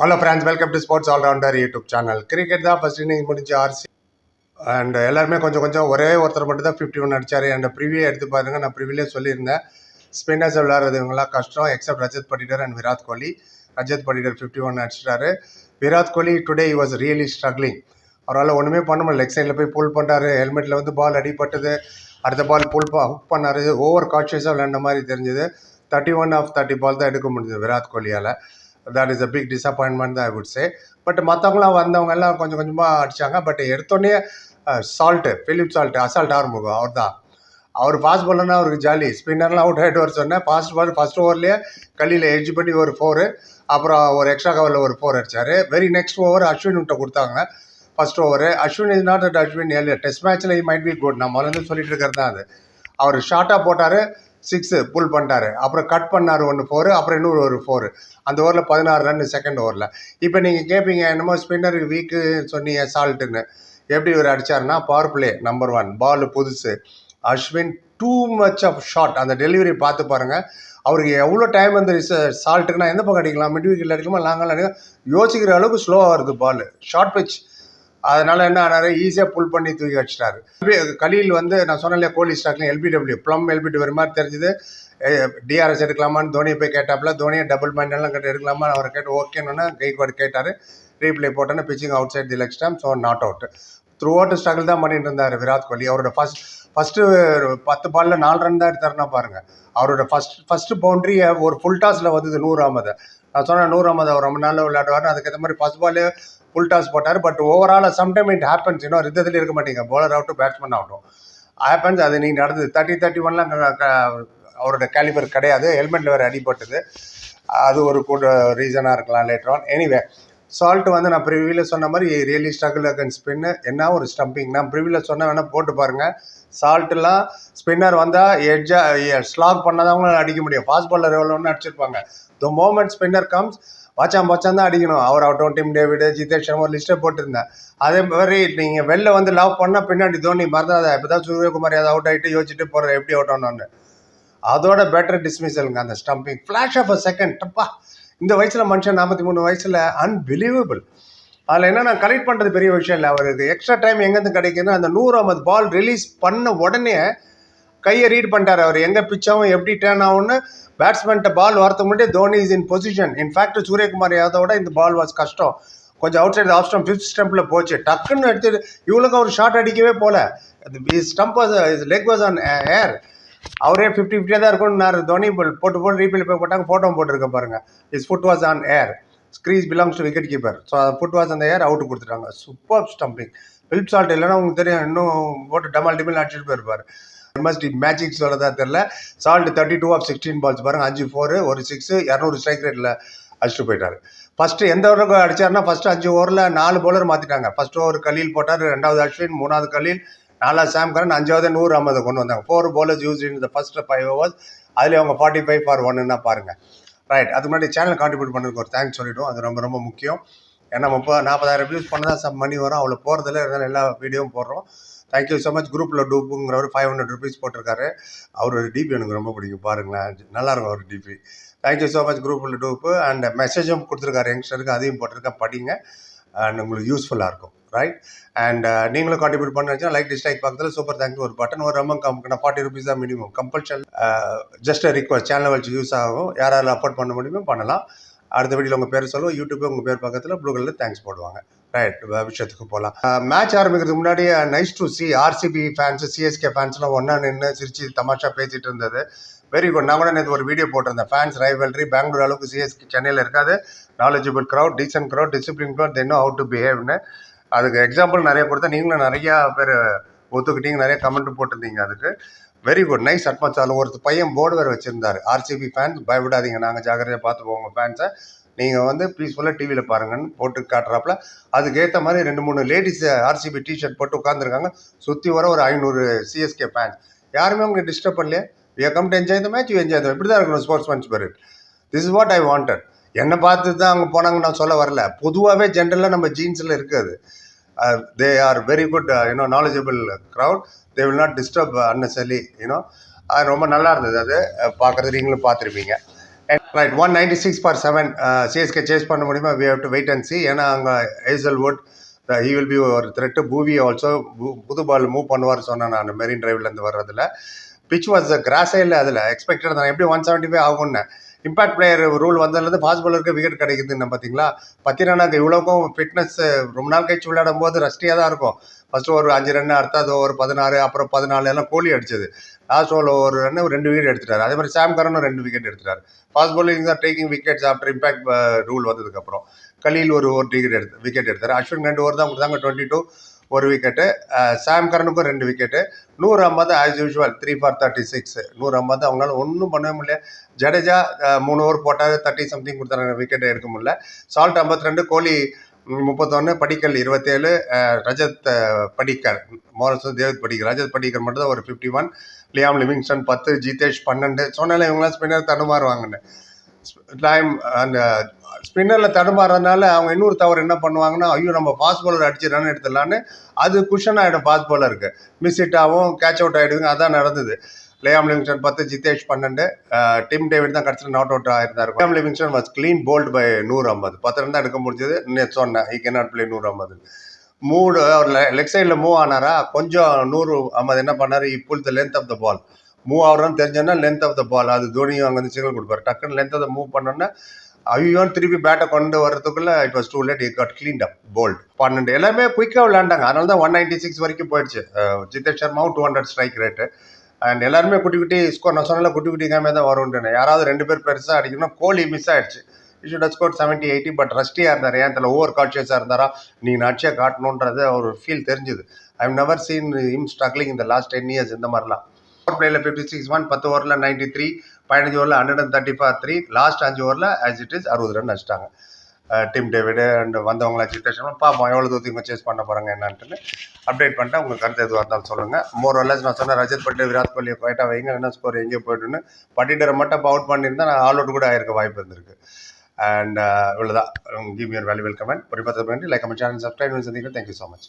Hello friends welcome to sports all-rounder YouTube channel cricket தான் first inning முடிஞ்சு RC. And எல்லாருமே கொஞ்சம் கொஞ்சம் ஒரே ஒருத்தர் மட்டும் தான் ஃபிஃப்டி ஒன் அடிச்சார். அண்ட் ப்ரிவியூ எடுத்து பாருங்கள் நான் ப்ரிவியூலே சொல்லியிருந்தேன். ஸ்பின்னர்ஸ் விளையாடுறது இவங்களாம் கஷ்டம். Except Rajat Patidar and Virat Kohli. Rajat Patidar fifty one அடிச்சிட்டாரு. Virat Kohli today was really struggling அவரால் ஒன்றுமே பண்ண முடியல. லெக் சைடில் போய் புல் பண்ணுறாரு ஹெல்மெட்டில் வந்து பால் அடிபட்டது. அடுத்த பால் புல் ஹுக் பண்ணார். ஓவர் கான்ஷியஸாக விளையாண்ட மாதிரி தெரிஞ்சது. Thirty one off thirty ball தான் எடுக்க முடிஞ்சது Virat கோலியால். That is a big disappointment தான் ஐ வுட் சே பட் மற்றவங்களாம் வந்தவங்க எல்லாம் கொஞ்சம் கொஞ்சமாக அடித்தாங்க பட் எடுத்தோடனே சால்ட்டு ஃபிலிப் சால்ட்டு அசால்ட் ஆரம்பிக்கும். அவர் தான் அவர் ஃபாஸ்ட் பால்னா அவருக்கு ஜாலி ஸ்பின்னர்லாம் அவுட் ஆகிட்டு வர சொன்னேன். ஃபாஸ்ட் பால் ஃபஸ்ட் ஓவர்லேயே கல்லியில் எட்ஜ் பண்ணி ஒரு ஃபோரு அப்புறம் ஒரு எக்ஸ்ட்ரா கவரில் ஒரு ஃபோர் அடிச்சார். வெரி நெக்ஸ்ட் ஓவர் அஸ்வின் விட்ட கொடுத்தாங்க. First over Ashwin is not at Ashwin ஏழு டெஸ்ட் மேட்ச்சில் மைட் பி குட் நான் முதல்ல சொல்லிட்டு இருக்கிறது தான் அது. அவர் ஷார்ட்டாக போட்டார். சிக்ஸு புல் பண்ணிட்டாரு. அப்புறம் கட் பண்ணார் ஒன்று ஃபோரு அப்புறம் இன்னொரு ஒரு ஃபோரு அந்த ஓவரில் பதினாறு ரன் செகண்ட் ஓவரில். இப்போ நீங்கள் கேட்பீங்க என்னமோ ஸ்பின்னர் வீக்கு சொன்னீங்க சால்ட்டுன்னு எப்படி இவர் அடிச்சாருன்னா power play number one ball புதுசு. Ashwin too much off shot அந்த டெலிவரி பார்த்து பாருங்கள் அவருக்கு எவ்வளோ டைம் வந்து சால்ட்டுக்குன்னா எந்த பக்கம் அடிக்கலாம்? மிட் வீக்கில் அடிக்கலாமா லாங்கில் அடிக்கலாம் யோசிக்கிற அளவுக்கு ஸ்லோவாக வருது பால் ஷார்ட் பிச் அதனால என்ன ஆனாரு? ஈஸியாக புல் பண்ணி தூக்கி வச்சிட்டாரு. கலியில் வந்து நான் சொன்னேன் கோலி ஸ்டாக்லையும் எல்பிடபிள்யூ ப்ளம் எல்பிடபிள்யூ மாதிரி தெரிஞ்சது. டிஆர்எஸ் எடுக்கலாமான்னு தோனியை போய் கேட்டாப்புல தோனியை டபுள் மைண்ட் எல்லாம் கேட்டு எடுக்கலாமா அவர் கேட்டு ஓகேன்னு கைக்வாடு கேட்டார். ரீப்ளே போட்டோன்னு pitching outside the leg stump so not out throughout struggle தான் பண்ணிட்டு இருந்தார் விராட் கோலி. அவரோட ஃபஸ்ட் ஃபஸ்ட்டு பத்து பாலில் நாலு ரன் தான் எடுத்தாருன்னா பாருங்கள் அவரோட ஃபஸ்ட் ஃபஸ்ட்டு பவுண்ட்ரியை ஒரு ஃபுல் டாஸில் வந்தது நூறு ஆமதை நான் சொன்னேன் நூறு அகமது அவர் ரொம்ப நாளில் விளையாடுவார் அதுக்கேற்ற மாதிரி ஃபஸ்ட் பாலே ஃபுல் டாஸ் போட்டார். But overall sometime it happens இன்னும் ரித்தத்தில் இருக்க மாட்டீங்க. போலர் ஆகட்டும் பேட்ஸ்மேன் ஆகட்டும் ஹேப்பன்ஸ் அது நீங்கள் நடந்தது. தேர்ட்டி தேர்ட்டி ஒன்லாம் அவரோட கேலிபர் கிடையாது. ஹெல்மெட்டில் வேறு அடிபட்டது. அது ஒரு கூட ரீசனாக இருக்கலாம் லேட்டர் ஆன் எனிவே சால்ட் வந்து நான் ப்ரிவியூவில் சொன்ன மாதிரி ரியலி ஸ்ட்ரகிள் அகன் ஸ்பின்னு என்ன ஒரு ஸ்டம்பிங் நான் ப்ரிவியூவில் சொன்ன வேணால் போட்டு பாருங்கள் சால்ட்டுலாம் ஸ்பின்னர் வந்தால் எட்ஜா ஸ்லாக் பண்ணாதவங்களும் அடிக்க முடியும். ஃபாஸ்ட் பாலர் எவ்வளோன்னு அடிச்சிருப்பாங்க த மோமெண்ட் ஸ்பின்னர் கம்ஸ் வாச்சாம் மச்சான் தான் அடிக்கணும். அவர் ஆகட்டும் டிம் டேவிடு ஜிதேஷ் சர்மா ஒரு லிஸ்ட்டை போட்டிருந்தேன் அதே மாதிரி நீங்கள் வெளில வந்து லவ் பண்ணால் பின்னாடி தோனி மறந்தாத இப்போ தான் சூரியகுமார் ஏதாவது அவுட் ஆகிட்டு யோசிச்சுட்டு போகிற எப்படி அவுட் ஆனோன்னு. அதோட பெட்டர் டிஸ்மிசலுங்க அந்த stumping flash of a second டப்பா இந்த வயசில் மனுஷன் நாற்பத்தி மூணு வயசில் அன்பிலீவபிள் அதில் என்னென்னா நான் கலெக்ட் பண்ணுறது பெரிய விஷயம் இல்லை. அவர் இது எக்ஸ்ட்ரா டைம் எங்கேருந்து கிடைக்குதுன்னா அந்த நூறு ஐம்பது பால் ரிலீஸ் பண்ண உடனே கையை ரீட் பண்ணிட்டார் அவர். எங்கே பிச்சாவும் எப்படி டேர்ன் ஆகும்னு பேட்ஸ்மேன்ட்ட பால் வரத்து முன்னாடி Dhoni is in position in fact Suryakumar யாதவோட இந்த பால் வாஸ் கஷ்டம். கொஞ்சம் out side off stump fifth ஸ்டம்பில் போச்சு. டக்குன்னு எடுத்து இவளுக்கு அவர் ஷாட் அடிக்கவே போல. Stump was leg was on air அவரே ஃபிஃப்டி ஃபிஃப்டியாக தான் இருக்கும்னாரு தோனி போட்டு போட்டு ரீபில் போய் போட்டாங்க. ஃபோட்டோ போட்டிருக்க பாருங்க. Is foot was on air crease belongs to wicket keeper so foot was அந்த ஏர் அவுட் கொடுத்துட்டாங்க. சூப்பர் ஸ்டம்பிங் பிலிப் சால்ட் இல்லைன்னா உங்களுக்கு தெரியும். இன்னும் போட்டு டமால் டிமில் அடிச்சுட்டு போயிருப்பார். எம்எஸ்டி மேஜிக் சொல்லதா தெரில Salt thirty two off sixteen balls பாருங்க அஞ்சு ஃபோரு ஒரு சிக்ஸு இரநூறு ஸ்ட்ரைக் ரேட்டில் அடிச்சுட்டு போயிட்டார். ஃபஸ்ட்டு எந்த ஓவருக்கு அடிச்சாருன்னா ஃபஸ்ட்டு அஞ்சு ஓவரில் நாலு பவுலர் மாற்றிட்டாங்க ஃபர்ஸ்ட் ஓவர் கலீல் போட்டார் ரெண்டாவது அஸ்வின் மூணாவது கலீல் நாலாவது சாம் கரன் அஞ்சாவது நூறு ஐம்பது கொண்டு வந்தாங்க. Four bowlers use in the first five overs அதில் அவங்க ஃபார்ட்டி ஃபைவ் ஃபார் ஒன்னுன்னா பாருங்கள் ரைட் அதுக்கு முன்னாடி சேனல் கான்ட்ரிபியூட் பண்ணுறதுக்கு ஒரு தேங்க்ஸ் சொல்லிவிடும் அது ரொம்ப ரொம்ப முக்கியம். ஏன்னா முப்பது நாற்பதாயிரம் வியூஸ் பண்ணால் தான் சம் மணி வரும். அவ்வளோ போகிறதில்ல இருந்தாலும் எல்லா வீடியோவும் போடுறோம். தேங்க்யூ ஸோ மச் குரூப்பில் டூப்புங்கிறவர் ஃபைவ் ஹண்ட்ரட் ருபீஸ் போட்டிருக்காரு. அவரோட டிபி எனக்கு ரொம்ப பிடிக்கும். பாருங்களேன். நல்லா இருக்கும் அவர் DP thank you so much குரூப்பில் டூப்பு. அண்ட் மெசேஜும் கொடுத்துருக்காரு யங்ஸ்டருக்கு அதையும் போட்டிருக்கேன். படிங்க. அண்ட் உங்களுக்கு யூஸ்ஃபுல்லாக இருக்கும். ரைட் அண்ட் uh, நீங்களும் கான்ட்ரிபியூட் பண்ண லைக் டிஸ்லைக் பக்கத்தில் சூப்பர் தேங்க்யூ ஒரு பட்டன் ஒரு ரொம்ப கம்மினா ஃபார்ட்டி ருபீஸ் தான் minimum compulsion just request channel வச்சு யூஸ் ஆகும். யார் அஃபோர்ட் பண்ண முடியுமோ பண்ணலாம். அடுத்த வீடியோவில் உங்கள் பேர் சொல்லுவோம். யூடியூப் உங்கள் பேர் பக்கத்தில் ப்ளூ கலரில் தேங்க்ஸ் போடுவாங்க. ரைட் விஷயத்துக்கு போகலாம் மேட்ச் ஆரம்பிக்கிறதுக்கு முன்னாடி nice to see RCB fans CSK ஃபேன்ஸ்லாம் ஒன்றா நின்று சிரிச்சு தமாஷா பேசிட்டு இருந்தது. வெரி குட் நான் கூட நேற்று ஒரு வீடியோ போட்டிருந்தேன். ஃபேன்ஸ் ரைவல்ரி பெங்களூர் அளவுக்கு சிஎஸ்கே சென்னையில் இருக்காது. Knowledgeable crowd decent crowd discipline crowd தென்னும் how to பிஹேவ்னு அதுக்கு எக்ஸாம்பிள் நிறைய கொடுத்தா நீங்களும் நிறையா பேர் ஒத்துக்கிட்டீங்க நிறைய கமெண்ட் போட்டிருந்தீங்க அதுக்கு. வெரி குட் நைஸ் அட்மாச்சாலும் ஒரு பையன் போர்டு வேறு வச்சுருந்தாரு. ஆர்சிபி ஃபேன்ஸ் பயப்படாதீங்க. நாங்கள் ஜாக்கிரதையாக பார்த்துப்போம் உங்கள் ஃபேன்ஸை நீங்கள் வந்து பீஸ்ஃபுல்லாக டிவியில் பாருங்கன்னு போட்டு காட்டுறாப்புல. அதுக்கேற்ற மாதிரி ரெண்டு மூணு லேடிஸ் ஆர்சிபி டிஷர்ட் போட்டு உட்காந்துருக்காங்க சுற்றி வர ஒரு ஐநூறு சிஎஸ்கே ஃபேன்ஸ் யாருமே அவங்க டிஸ்டர்ப் பண்ணலையே? We come to enjoy the match you enjoy the இப்படி தான் இருக்கணும் sports man spirit this is what I wanted என்னை பார்த்து தான் அங்கே போனாங்க நான் சொல்ல வரல. பொதுவாகவே ஜென்ரலாக நம்ம ஜீன்ஸில் இருக்காது. They are very good you know knowledgeable crowd they will not disturb unnecessarily you know அது ரொம்ப நல்லா இருந்தது அது. பார்க்குறது நீங்களும் பார்த்துருப்பீங்க. Right one ninety six for seven CSK chase பண்ண முடியுமா? We have to wait and see ஏன்னா அங்கே ஏசல் வுட் ஹி வில் பி ஒரு த்ரெட்டு பூவி ஆல்சோ புது பால் மூவ் பண்ணுவார் சொன்னேன் நான் மெரின் டிரைவ்லேருந்து வர்றதுல. பிச் வாஸ் கிராஸே இல்லை அதில். எக்ஸ்பெக்டட் தான். எப்படி ஒன் செவன்ட்டி ஃபைவ் ஆகும்னு. இம்பாக்ட் பிளேயர் ரூல் வந்ததுலேருந்து ஃபாஸ்ட் பாலருக்கு விக்கெட் கிடைக்குதுன்னு பார்த்தீங்களா? பத்திரனாக்கு இவ்வளோக்கும் ஃபிட்னஸ் ரொம்ப நாள் கழிச்சு விளையாடும் போது ரஸ்டியாக தான் இருக்கும். ஃபஸ்ட்டு ஒரு அஞ்சு ரன் அடுத்தது ஒரு பதினாறு அப்புறம் பதினாலு எல்லாம் கோலி அடிச்சது. லாஸ்ட் ஓவரில் ஒரு ரன் ரெண்டு விக்கெட் எடுத்துட்டார். அதே மாதிரி சாம் கரனும் ரெண்டு விக்கெட் எடுத்துட்டார். ஃபாஸ்ட் பாலிங் தான் taking wickets after impact rule வந்ததுக்கப்புறம் கலீல் ஒரு ஒரு விக்கெட் எடுத்து விக்கெட் எடுத்தார். அஸ்வின் ரெண்டு ஓவர் தான் கொடுத்தாங்க டுவெண்ட்டி டூ ஒரு விக்கெட்டு சாம் கரனுக்கும் ரெண்டு விக்கெட்டு நூறு ஐம்பது as usual three for thirty six நூறு ஐம்பது அவங்களால ஒன்றும் பண்ணவே முடியல. ஜடேஜா மூணு ஓவர் போட்டால் தேர்ட்டி சம்திங் கொடுத்தாங்க விக்கெட்டை எடுக்க முடியல. சால்ட் ஐம்பத்தி ரெண்டு கோலி முப்பத்தொன்று படிக்கல் இருபத்தேழு ரஜத் படிக்கர் மோரஸ் தேவத் படிக்கர் ரஜத் படிக்கர் மட்டும் தான் ஒரு ஃபிஃப்டி ஒன் லியாம் லிவிங்ஸ்டன் பத்து ஜிதேஷ் பன்னெண்டு. சொன்னால இவங்களாம் ஸ்பின்னர் தடுமாறுவாங்கன்னு. டைம் அந்த ஸ்பின்னரில் தடுமாறதுனால அவங்க இன்னொரு தவறு என்ன பண்ணுவாங்கன்னா ஐயோ நம்ம ஃபாஸ்ட் பாலர் அடிச்சு ரன் எடுத்துடலான்னு அது குஷன் ஆகிடும் ஃபாஸ்ட் பாலருக்கு மிஸ் ஹிட் ஆகும் கேட்ச் அவுட் ஆகிடுதுங்க அதான் நடந்தது. லேயாம் லிவிங்ஸ்டன் பத்து ஜிதேஷ் பன்னெண்டு டிம் டேவிட் தான் கடைசியில் not out ஆயிருந்தார். Liam Livingstone was clean bowled by நூறு ஐம்பது பத்து ரன் தான் எடுக்க முடிஞ்சது. நேற்று சொன்னேன் ஐ கேனாட் பிளே நூறு ஐம்பது மூடு அவர் லெக் சைடில் மூவ் ஆனாரா கொஞ்சம் நூறு ஐம்பது என்ன பண்ணார் இப்போ the length of the ball move ஆகிறோன்னு தெரிஞ்சோன்னா லென்த் ஆஃப் த பால் அது தோனியும் அங்கே வந்து சிக்னல் கொடுப்பார். டக்குன்னு லென்த் ஆஃப் மூவ் பண்ணோன்னா ஐயோன்னு திருப்பி பேட்டை கொண்டு வரதுக்குள்ள it was too late it got clean up bowled பன்னெண்டு எல்லாமே குயிக்காக விளையாண்டாங்க. அதனால தான் ஒன் நைன்டி சிக்ஸ் வரைக்கும் போயிடுச்சு. Jitesh சர்மாவும் two hundred strike rate and எல்லாருமே குட்டி குட்டி ஸ்கோர் நான் சொன்னால குட்டி குட்டி கேமே தான் வரும்னு யாராவது ரெண்டு பேர் பெருசாக அடிக்கணும் கோலி மிஸ் ஆயிடுச்சு. Should score seventy eighty but ரஸ்டியாக இருந்தார். ஏன் அதில் ஓவர் கான்ஷியஸாக இருந்தாரா? நீ நட்சியாக காட்டணுன்றது ஒரு ஃபீல் தெரிஞ்சுது. I have never seen him struggling இந்த லாஸ்ட் டென் இயர்ஸ் இந்த மாதிரிலாம். பவர் பிளேயில் ஃபிஃப்டி சிக்ஸ் ஒன் பத்து ஓவரில் நைன்டி த்ரீ பதினஞ்சு ஓவரில் hundred and thirty five three last அஞ்சு ஓவரில் ஆஸ் இட் இஸ் அறுபது ரன் அடிச்சிட்டாங்க. டீம் டேவிடு அண்ட் வந்தவங்கள சித்தேஷன் பார்ப்போம் எவ்வளோ தூரத்துக்கு இவங்க சேஸ் பண்ண போகிறாங்க என்னன்ட்டு. அப்டேட் பண்ணிட்டு உங்கள் கருத்து எதுவாக இருந்தாலும் சொல்லுங்கள் மோர் வரலஸ் நான் சொன்னேன் ரஜத் பட்டு விராட் கோலியை போயிட்டா வைங்க என்ன ஸ்கோர் எங்கேயோ போய்ட்டுன்னு. பட்டிடரை மட்டும் அவுட் பண்ணியிருந்தா நான் ஆல் அவுட் கூட ஆயிருக்க வாய்ப்பு இருந்திருக்கு. அண்ட் இவ்வளோதான் கிவ் யூர் வேல்யூபிள் கமெண்ட் ஒரு பத்து லைக் கமெண்ட் சேனல் சப்ஸ்கிரைப் சந்திக்கிறேன். Thank you so much